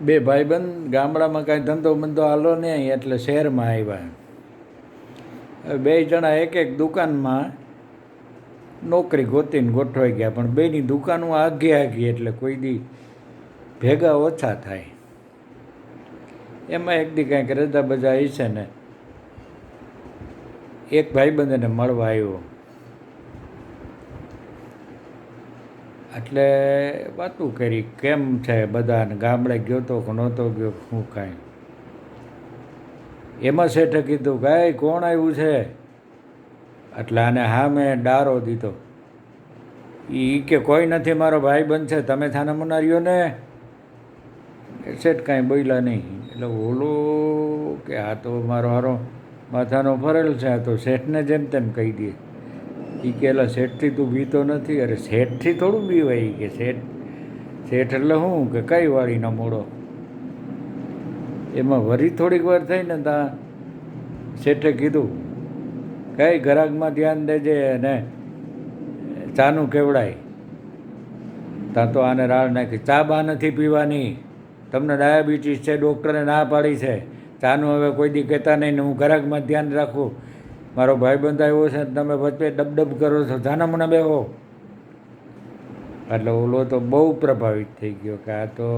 બે ભાઈબંધ ગામડામાં કાંઈ ધંધો બંધો હાલો નહીં, એટલે શહેરમાં આવ્યા બે જણા એક એક દુકાનમાં નોકરી ગોતીને ગોઠવાઈ ગયા, પણ બેની દુકાનો આઘે આઘી એટલે કોઈ દી ભેગા ઓછા થાય. એમાં એક દી કાંઈક રજા બજા છે ને, એક ભાઈબંધ એને મળવા આવ્યો. એટલે વાતું કરી, કેમ છે બધાને? ગામડે ગયો તો કે નહોતો ગયો હું કાંઈ? એમાં શેઠે કીધું કાંઈ કોણ આવ્યું છે? એટલે આને હા મેં ડારો દીધો. એ કે, કોઈ નથી, મારો ભાઈ છે, તમે થાને મનાર્યો ને? શેઠ કાંઈ બોલ્યા નહીં. એટલે ઓલો કે, આ તો મારો હારો માથાનો ફરેલ છે, આ તો શેઠને જેમ તેમ કહી દે. એ કહેલા, શેઠથી તું બીતો નથી? અરે, શેઠથી થોડું બીવાય કે, શેઠ શેઠ એટલે શું કે કઈ વાળીનો મોડો? એમાં વરી થોડીક વાર થઈ ને ત્યાં શેઠે કીધું, કઈ ઘરાકમાં ધ્યાન દેજે અને ચાનું કેવડાય? ત્યાં તો આને રાળ નાખી, ચા બા નથી પીવાની? તમને ડાયાબિટીસ છે, ડૉક્ટરે ના પાડી છે. ચાનું હવે કોઈ દી કહેતા નહીં ને હું ઘરાકમાં ધ્યાન રાખું. મારો ભાઈબંધ આવ્યો છે, તમે વચ્ચે ડબડબ કરો છો, જાના મને બેહો એટલે ઓલો તો બહુ પ્રભાવિત થઈ ગયો કે આ તો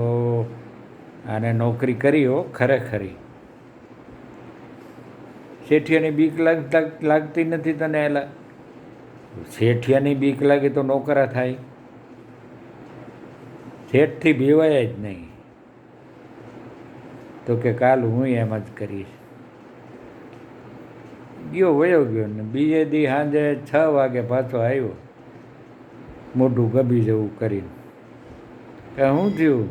આને નોકરી કરી હો, ખરેખરી. શેઠિયાની બીક લાગતી નથી તને એલા? શેઠિયાની બીક લાગે તો નોકરા થાય. શેઠથી ભેવાય જ નહીં. તો કે કાલ હું એમ જ કરીશ. ગયો વયો ગયો ને બીજે દી સાંજે છ વાગે પાછો આવ્યો. મોઢું ગભી જેવું કરીને. કે શું થયું?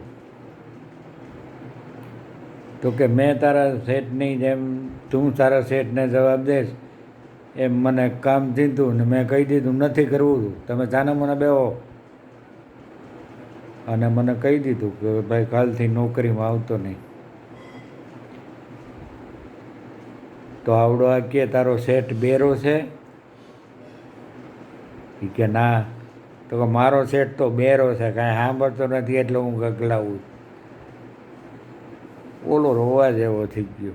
તો કે મેં તારા શેઠની જેમ તું તારા શેઠને જવાબ દેશ. એમ મને કામ દીધું ને મેં કહી દીધું, નથી કરવું તમે જાને મને બેહો. અને મને કહી દીધું કે, ભાઈ, કાલથી નોકરીમાં આવતો નહીં. તો આવડો આ કે તારો શેઠ બેરો છે? કે ના. તો કે મારો શેઠ તો બેરો છે, કાંઈ સાંભળતો નથી એટલે હું ગગલાવું ઓલો રોવા જેવો થઈ ગયો.